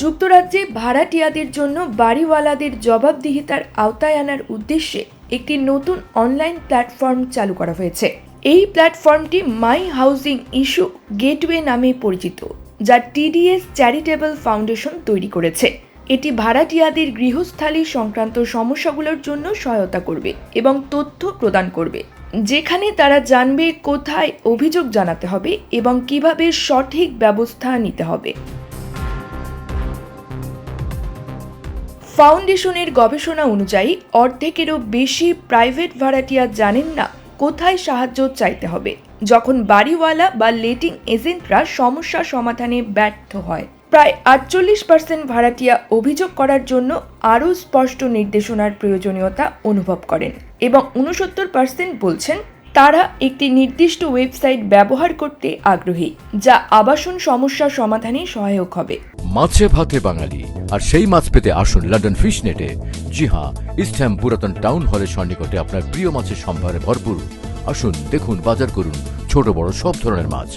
যুক্তরাজ্যে ভাড়াটিয়াদের জন্য বাড়িওয়ালাদের জবাবদিহিতার আওতায় আনার উদ্দেশ্যে একটি নতুন অনলাইন প্ল্যাটফর্ম চালু করা হয়েছে। এই প্ল্যাটফর্মটি মাই হাউজিং ইস্যু গেটওয়ে নামে পরিচিত, যা টিডিএস চ্যারিটেবল ফাউন্ডেশন তৈরি করেছে। এটি ভাড়াটিয়াদের গৃহস্থালী সংক্রান্ত সমস্যাগুলোর জন্য সহায়তা করবে এবং তথ্য প্রদান করবে, যেখানে তারা জানবে কোথায় অভিযোগ জানাতে হবে এবং কীভাবে সঠিক ব্যবস্থা নিতে হবে। ফাউন্ডেশনের গবেষণা অনুযায়ী, অর্ধেকেরও বেশি প্রাইভেট ভাড়াটিয়া জানেন না কোথায় সাহায্য চাইতে হবে। যখন বাড়িওয়ালা বা লেটিং এজেন্টরা সমস্যা সমাধানে ব্যর্থ হয়, প্রায় আটচল্লিশ পার্সেন্ট ভাড়াটিয়া অভিযোগ করার জন্য আরও স্পষ্ট নির্দেশনার প্রয়োজনীয়তা অনুভব করেন এবং উনসত্তর পার্সেন্ট বলছেন তারা একটি নির্দিষ্ট ওয়েবসাইট ব্যবহার করতে আগ্রহী যা আবাসন সমস্যা সমাধানে সহায়ক হবে। মাছে ভাতে বাঙালি আর সেই মাছ পেতে আসুন লন্ডন ফিশ নেটে জি হ্যাঁ ইস্টহ্যাম পুরাতন টাউন হলের সন্নিকটে আপনার প্রিয় মাছের সম্ভারে ভরপুর। আসুন দেখুন বাজার করুন ছোট বড় সব ধরনের মাছ।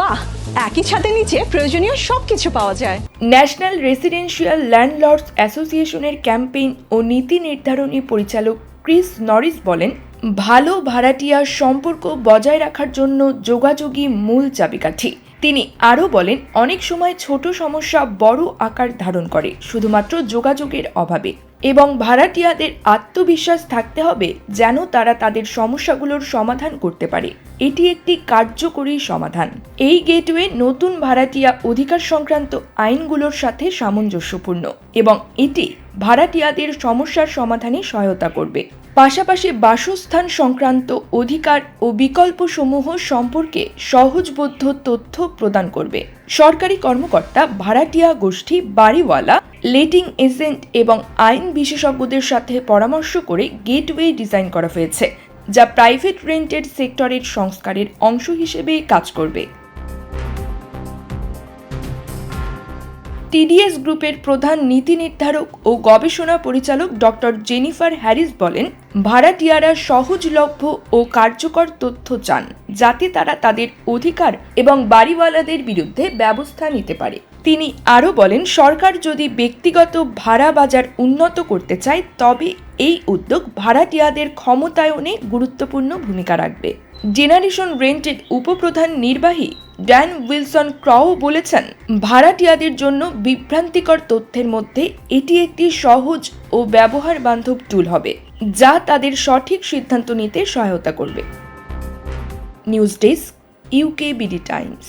বাহ একই ছাদের নিচে প্রয়োজনীয় সবকিছু পাওয়া যায়। ন্যাশনাল রেসিডেন্সিয়াল ল্যান্ডলর্ডস অ্যাসোসিয়েশনের ক্যাম্পেইন ও নীতি নির্ধারণী পরিচালক ক্রিস নরিস বলেন ভালো ভাড়াটিয়া সম্পর্ক বজায় রাখার জন্য যোগাযোগই মূল চাবিকাঠি। তিনি আরও বলেন, অনেক সময় ছোট সমস্যা বড় আকার ধারণ করে, শুধুমাত্র যোগাযোগের অভাবে। এবং ভাড়াটিয়াদের আত্মবিশ্বাস থাকতে হবে যেন তারা তাদের সমস্যাগুলোর সমাধান করতে পারে। এটি একটি কার্যকরী সমাধান। এই গেটওয়ে নতুন ভাড়াটিয়া অধিকার সংক্রান্ত আইনগুলোর সাথে সামঞ্জস্যপূর্ণ এবং এটি ভাড়াটিয়াদের সমস্যার সমাধানে সহায়তা করবে। পাশাপাশি বাসস্থান সংক্রান্ত অধিকার ও বিকল্পসমূহ সম্পর্কে সহজবোধ্য তথ্য প্রদান করবে। সরকারি কর্মকর্তা ভাড়াটিয়া গোষ্ঠী বাড়িওয়ালা, লেটিং এজেন্ট এবং আইন বিশেষজ্ঞদের সাথে পরামর্শ করে গেটওয়ে ডিজাইন করা হয়েছে, যা প্রাইভেট রেন্টেড সেক্টরের সংস্কারের অংশ হিসেবে কাজ করবে। টিডিএস গ্রুপের প্রধান নীতি নির্ধারক ও গবেষণা পরিচালক ডক্টর জেনিফার হ্যারিস বলেন, ভাড়াটিয়ারা সহজলভ্য ও কার্যকর তথ্য চান যাতে তারা তাদের অধিকার এবং বাড়িওয়ালাদের বিরুদ্ধে ব্যবস্থা নিতে পারে। তিনি আরও বলেন, সরকার যদি ব্যক্তিগত ভাড়া বাজার উন্নত করতে চায়, তবে এই উদ্যোগ ভাড়াটিয়াদের ক্ষমতায়নে গুরুত্বপূর্ণ ভূমিকা রাখবে। জেনারেশন রেন্টের উপপ্রধান নির্বাহী ড্যান উইলসন ক্রাও বলেছেন, ভাড়াটিয়াদের জন্য বিভ্রান্তিকর তথ্যের মধ্যে এটি একটি সহজ ও ব্যবহার বান্ধব টুল হবে, যা তাদের সঠিক সিদ্ধান্ত নিতে সহায়তা করবে। News desk UK BD times